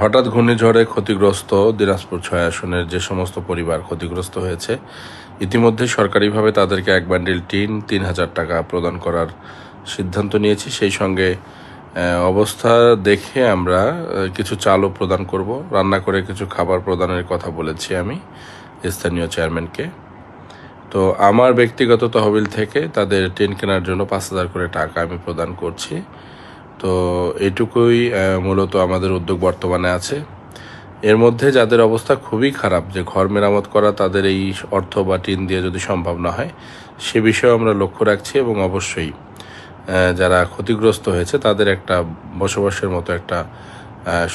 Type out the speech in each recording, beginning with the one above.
হঠাৎ ঘূর্ণিঝড়ে ক্ষতিগ্রস্ত দিনাজপুর ছয় আসনের যে সমস্ত পরিবার ক্ষতিগ্রস্ত হয়েছে, ইতিমধ্যে সরকারিভাবে তাদেরকে এক বান্ডিল টিন তিন হাজার টাকা প্রদান করার সিদ্ধান্ত নিয়েছি। সেই সঙ্গে অবস্থা দেখে আমরা কিছু চালও প্রদান করব। রান্না করে কিছু খাবার প্রদানের কথা বলেছি আমি স্থানীয় চেয়ারম্যানকে। তো আমার ব্যক্তিগত তহবিল থেকে তাদের টিন কেনার জন্য পাঁচ হাজার করে টাকা আমি প্রদান করছি। তো এটুকুই মূলত আমাদের উদ্যোগ বর্তমানে আছে। এর মধ্যে যাদের অবস্থা খুবই খারাপ, যে ঘর মেরামত করা তাদের এই অর্থ বা টিন দিয়ে যদি সম্ভব না হয়, সে বিষয়ে আমরা লক্ষ্য রাখছি এবং অবশ্যই যারা ক্ষতিগ্রস্ত হয়েছে তাদের একটা বসবাসের মতো একটা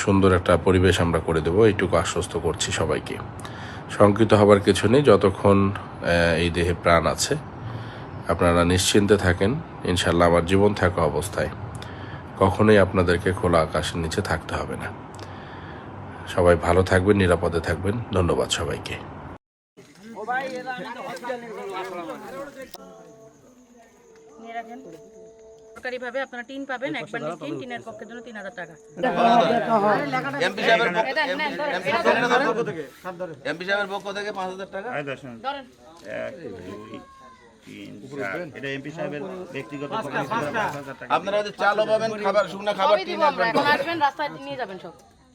সুন্দর একটা পরিবেশ আমরা করে দেবো। এইটুকু আশ্বস্ত করছি সবাইকে। শঙ্কিত হবার কিছু নেই, যতক্ষণ এই দেহে প্রাণ আছে, আপনারা নিশ্চিন্তে থাকেন। ইনশাল্লাহ আমার জীবন থাকা অবস্থায়। কখনোই আপনাদেরকে খোলা আকাশের নিচে থাকতে হবে না। সবাই ভালো থাকবেন নিরাপদে থাকবেন। ধন্যবাদ সবাইকে। সরকারিভাবে আপনারা টিন পাবেন এক বান্ডিল টিন টিনের পক্ষের জন্য তিন হাজার টাকা। এমপি সাহেবের পক্ষ দেন, নেন, ধরেন, এমপি সাহেবের এমপি সাহেবের পক্ষ থেকে পাঁচ হাজার টাকা এটা এমপি সাহেবের ব্যক্তিগত পক্ষ থেকে পাঁচ হাজার টাকা আপনারা চালও পাবেন খাবার শুকনো খাবার টিন দিব আসবেন। রাস্তায় নিয়ে যাবেন সব।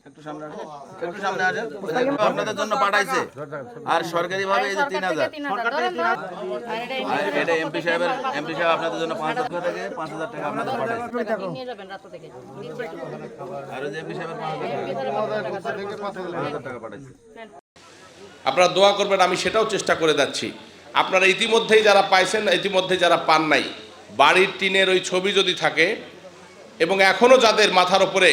একটু সামনে আসেন একটু সামনে আসেন। আপনাদের জন্য পাঠাইছে। আর সরকারি ভাবে এই যে তিন হাজার। এটা এমপি সাহেবের এমপি সাহেব আপনাদের জন্য পাঁচ হাজার টাকা থেকে পাঁচ হাজার টাকা আপনাদের পাঠাইছে। আর যে এমপি সাহেবের। পাঁচ হাজার টাকা। পাঠাইছে আপনারা দোয়া করবেন আমি সেটাও চেষ্টা করে যাচ্ছি। আপনারা ইতিমধ্যেই যারা পাইছেন, ইতিমধ্যে যারা পান নাই, বাড়ির টিনের ওই ছবি যদি থাকে, এবং এখনও যাদের মাথার ওপরে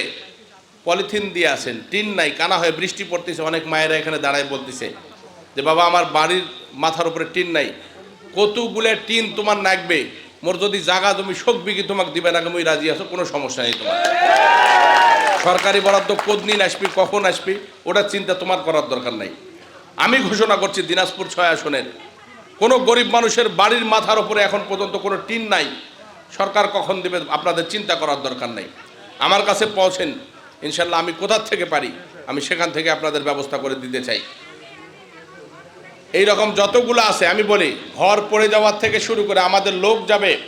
পলিথিন দিয়ে আছেন, টিন নাই, কানা হয়ে বৃষ্টি পড়তেছে, অনেক মায়েরা এখানে দাঁড়ায় বলতেছে যে, বাবা, আমার বাড়ির মাথার উপরে টিন নাই, কতগুলো টিন তোমার নাগবে মোর যদি জাগা তুমি শোক বিঘি তোমাকে দিবে না তুমি রাজি আছো? কোনো সমস্যা নেই তোমার। সরকারি বরাদ্দ কোদদিন আসবি, কখন আসবি, ওটার চিন্তা তোমার করার দরকার নাই। আমি ঘোষণা করছি দিনাজপুর ছয় আসনের কোনো গরিব মানুষের বাড়ির মাথার ওপরে এখন পর্যন্ত কোনো টিন নাই। সরকার কখন দেবে আপনাদের চিন্তা করার দরকার নেই। আমার কাছে পৌঁছেন ইনশাল্লাহ আমি কোথার থেকে পারি, আমি সেখান থেকে আপনাদের ব্যবস্থা করে দিতে চাই। এই রকম যতগুলো আছে, আমি বলি, ঘর পড়ে যাওয়ার থেকে শুরু করে আমাদের লোক যাবে